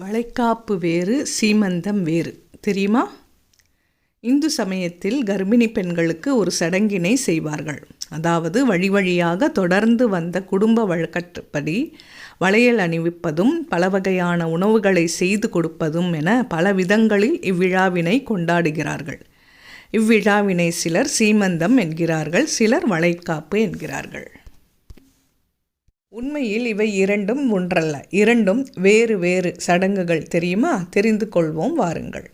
வளைக்காப்பு வேறு சீமந்தம் வேறு. தெரியுமா? இந்து சமயத்தில் கர்ப்பிணி பெண்களுக்கு ஒரு சடங்கினை செய்வார்கள். அதாவது வழி வழியாக தொடர்ந்து வந்த குடும்ப வழக்கத்துப்படி வளையல் அணிவிப்பதும் பல வகையான உணவுகளை செய்து கொடுப்பதும் என பல விதங்களில் இவ்விழாவினை கொண்டாடுகிறார்கள். இவ்விழாவினை சிலர் சீமந்தம் என்கிறார்கள் சிலர் வளைக்காப்பு என்கிறார்கள். உண்மையில் இவை இரண்டும் ஒன்றல்ல. இரண்டும் வேறு வேறு சடங்குகள் தெரியுமா? தெரிந்து கொள்வோம் வாருங்கள்.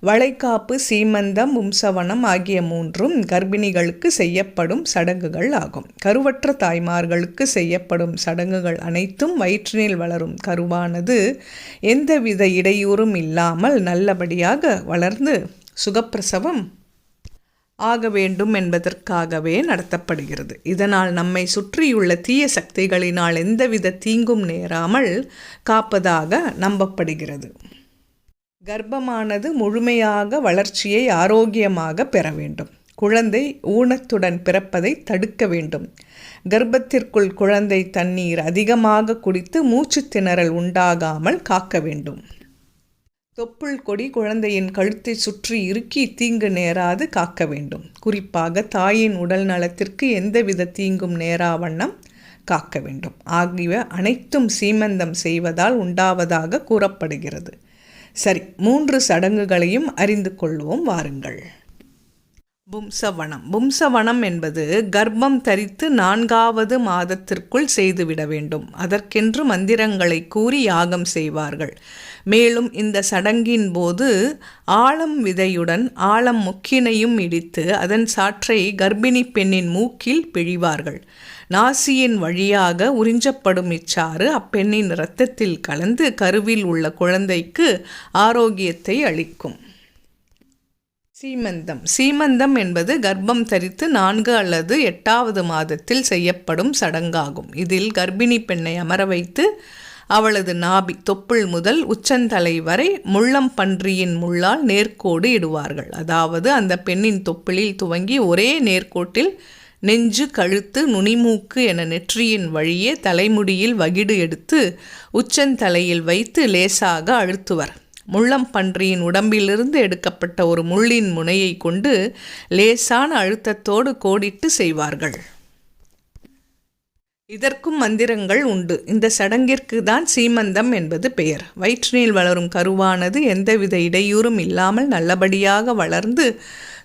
வளைகாப்பு சீமந்தம் உம்சவனம் ஆகிய மூன்றும் கர்ப்பிணிகளுக்கு செய்யப்படும் சடங்குகள் ஆகும். கருவற்ற தாய்மார்களுக்கு செய்யப்படும் சடங்குகள் அனைத்தும் வயிற்றினில் வளரும் கருவானது எந்தவித இடையூறும் இல்லாமல் நல்லபடியாக வளர்ந்து சுகப்பிரசவம் ஆக வேண்டும் என்பதற்காகவே நடத்தப்படுகிறது. இதனால் நம்மை சுற்றியுள்ள தீய சக்திகளினால் எந்தவித தீங்கும் நேராமல் காப்பதாக நம்பப்படுகிறது. கர்ப்பமானது முழுமையாக வளர்ச்சியை ஆரோக்கியமாக பெற வேண்டும். குழந்தை ஊனத்துடன் பிறப்பதை தடுக்க வேண்டும். கர்ப்பத்திற்குள் குழந்தை தண்ணீர் அதிகமாக குடித்து மூச்சு திணறல் உண்டாகாமல் காக்க வேண்டும். தொப்புள் கொடி குழந்தையின் கழுத்தை சுற்றி இறுக்கி தீங்கு நேராது காக்க வேண்டும். குறிப்பாக தாயின் உடல் நலத்திற்கு எந்தவித தீங்கும் நேரா வண்ணம் காக்க வேண்டும். ஆகிய அனைத்தும் சீமந்தம் செய்வதால் உண்டாவதாக கூறப்படுகிறது. சரி மூன்று சடங்குகளையும் அறிந்து கொள்வோம். வாருங்கள். பும்சவனம். பும்சவனம் என்பது கர்ப்பம் தரித்து நான்காவது மாதத்திற்குள் செய்துவிட வேண்டும். அதற்கென்று மந்திரங்களை கூறி யாகம் செய்வார்கள். மேலும் இந்த சடங்கின் போது ஆழம் விதையுடன் ஆழம் முக்கினையும் இடித்து அதன் சாற்றை கர்ப்பிணி பெண்ணின் மூக்கில் பிழிவார்கள். நாசியின் வழியாக உறிஞ்சப்படும் இச்சாறு அப்பெண்ணின் இரத்தத்தில் கலந்து கருவில் உள்ள குழந்தைக்கு ஆரோக்கியத்தை அளிக்கும். சீமந்தம். சீமந்தம் என்பது கர்ப்பம் தரித்து நான்கு அல்லது எட்டாவது மாதத்தில் செய்யப்படும் சடங்காகும். இதில் கர்ப்பிணி பெண்ணை அமர வைத்து அவளது நாபி தொப்புள் முதல் உச்சந்தலை வரை முள்ளம் பன்றியின் முள்ளால் நேர்கோடு இடுவார்கள். அதாவது அந்த பெண்ணின் தொப்புளில் துவங்கி ஒரே நேர்கோட்டில் நெஞ்சு கழுத்து நுனிமூக்கு என நெற்றியின் வழியே தலைமுடியில் வகிடு எடுத்து உச்சந்தலையில் வைத்து லேசாக அழுத்துவர். முள்ளம் பன்றியின் உடம்பிலிருந்து எடுக்கப்பட்ட ஒரு முள்ளின் முனையை கொண்டு லேசான அழுத்தத்தோடு கோடிட்டு செய்வார்கள். இதற்கும் மந்திரங்கள் உண்டு. இந்த சடங்கிற்கு தான் சீமந்தம் என்பது பெயர். வயிற்றினில் வளரும் கருவானது எந்தவித இடையூறும் இல்லாமல் நல்லபடியாக வளர்ந்து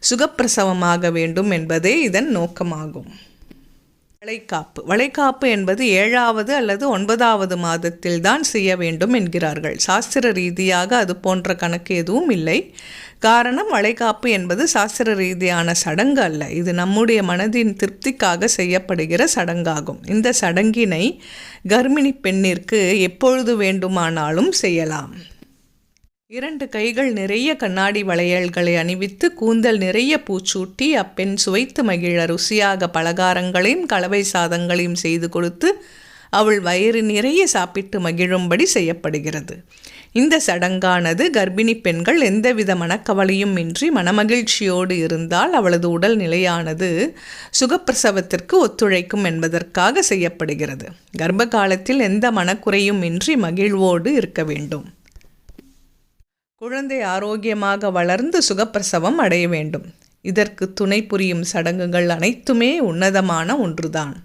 சுகப்பிரசவமாக வேண்டும் என்பதே இதன் நோக்கமாகும். வளைகாப்பு. வளைகாப்பு என்பது ஏழாவது அல்லது ஒன்பதாவது மாதத்தில் தான் செய்ய வேண்டும் என்கிறார்கள். சாஸ்திர ரீதியாக அது போன்ற கணக்கு எதுவும் இல்லை. காரணம் வளைகாப்பு என்பது சாஸ்திர ரீதியான சடங்கு அல்ல. இது நம்முடைய மனதின் திருப்திக்காக செய்யப்படுகிற சடங்காகும். இந்த சடங்கினை கர்ப்பிணி பெண்ணிற்கு எப்பொழுது வேண்டுமானாலும் செய்யலாம். இரண்டு கைகள் நிறைய கண்ணாடி வளையல்களை அணிவித்து கூந்தல் நிறைய பூச்சூட்டி அப்பெண் சுவைத்து மகிழ ருசியாக பலகாரங்களையும் கலவை சாதங்களையும் செய்து கொடுத்து அவள் வயிறு நிறைய சாப்பிட்டு மகிழும்படி செய்யப்படுகிறது. இந்த சடங்கானது கர்ப்பிணி பெண்கள் எந்தவித மனக்கவலையும் இன்றி மனமகிழ்ச்சியோடு இருந்தால் அவளது உடல் நிலையானது சுகப்பிரசவத்திற்கு ஒத்துழைக்கும் என்பதற்காக செய்யப்படுகிறது. கர்ப்ப காலத்தில் எந்த மனக்குறையும் இன்றி மகிழ்வோடு இருக்க வேண்டும். குழந்தை ஆரோக்கியமாக வளர்ந்து சுகப்பிரசவம் அடைய வேண்டும். இதற்கு துணை புரியும் சடங்குகள் அனைத்துமே உன்னதமான ஒன்றுதான்.